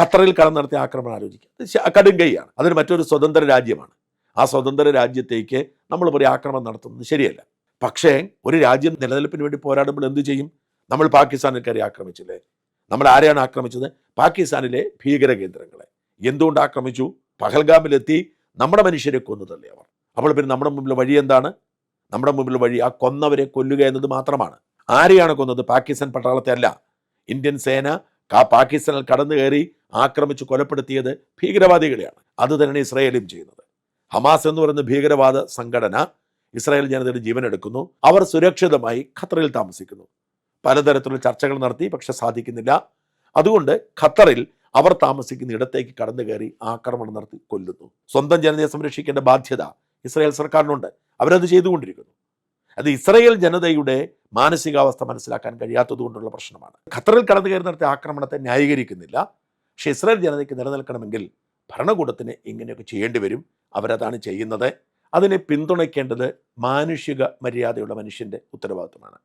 ഖത്തറിൽ കടന്നു നടത്തിയ ആക്രമണം ആലോചിക്കുക. അത് ശ- അതൊരു മറ്റൊരു സ്വതന്ത്ര രാജ്യമാണ്. ആ സ്വതന്ത്ര രാജ്യത്തേക്ക് നമ്മൾ പറയും ആക്രമണം നടത്തുന്നത് ശരിയല്ല. പക്ഷേ ഒരു രാജ്യം നിലനിൽപ്പിന് വേണ്ടി പോരാടുമ്പോൾ എന്ത് ചെയ്യും? നമ്മൾ പാകിസ്ഥാനിൽ കയറി ആക്രമിച്ചില്ലേ? നമ്മൾ ആരെയാണ് ആക്രമിച്ചത്? പാകിസ്ഥാനിലെ ഭീകര കേന്ദ്രങ്ങളെ എന്തുകൊണ്ട് ആക്രമിച്ചു? പഹൽഗാമിലെത്തി നമ്മുടെ മനുഷ്യരെ കൊന്നു അവർ. അപ്പോൾ പിന്നെ നമ്മുടെ മുമ്പിൽ വഴി എന്താണ്? നമ്മുടെ മുമ്പിൽ വഴി ആ കൊന്നവരെ കൊല്ലുക എന്നത് മാത്രമാണ്. ആരെയാണ് കൊന്നത്? പാകിസ്ഥാൻ പട്ടാളത്തെ അല്ല. ഇന്ത്യൻ സേന പാകിസ്ഥാനിൽ കടന്നു കയറി ആക്രമിച്ച് കൊലപ്പെടുത്തിയത് ഭീകരവാദികളെയാണ്. അത് തന്നെയാണ് ഇസ്രായേലും ചെയ്യുന്നത്. ഹമാസ് എന്ന് പറയുന്ന ഭീകരവാദ സംഘടന ഇസ്രായേൽ ജനതയുടെ ജീവൻ എടുക്കുന്നു. അവർ സുരക്ഷിതമായി ഖത്തറിൽ താമസിക്കുന്നു. പലതരത്തിലുള്ള ചർച്ചകൾ നടത്തി പക്ഷെ സാധിക്കുന്നില്ല. അതുകൊണ്ട് ഖത്തറിൽ അവർ താമസിക്കുന്ന ഇടത്തേക്ക് കടന്നു കയറി ആക്രമണം നടത്തി കൊല്ലുന്നു. സ്വന്തം ജനതയെ സംരക്ഷിക്കേണ്ട ബാധ്യത ഇസ്രായേൽ സർക്കാരിനുണ്ട്. അവരത് ചെയ്തുകൊണ്ടിരിക്കുന്നു. അത് ഇസ്രായേൽ ജനതയുടെ മാനസികാവസ്ഥ മനസ്സിലാക്കാൻ കഴിയാത്തത് കൊണ്ടുള്ള പ്രശ്നമാണ്. ഖത്തറിൽ കടന്നു കയറി നടത്തിയ ആക്രമണത്തെ ന്യായീകരിക്കുന്നില്ല. പക്ഷേ ഇസ്രായേൽ ജനതയ്ക്ക് നിലനിൽക്കണമെങ്കിൽ ഭരണകൂടത്തിന് ഇങ്ങനെയൊക്കെ ചെയ്യേണ്ടി വരും. അവരതാണ് ചെയ്യുന്നത്. അതിനെ പിന്തുണയ്ക്കേണ്ടത് മാനുഷിക മര്യാദയുള്ള മനുഷ്യന്റെ ഉത്തരവാദിത്വമാണ്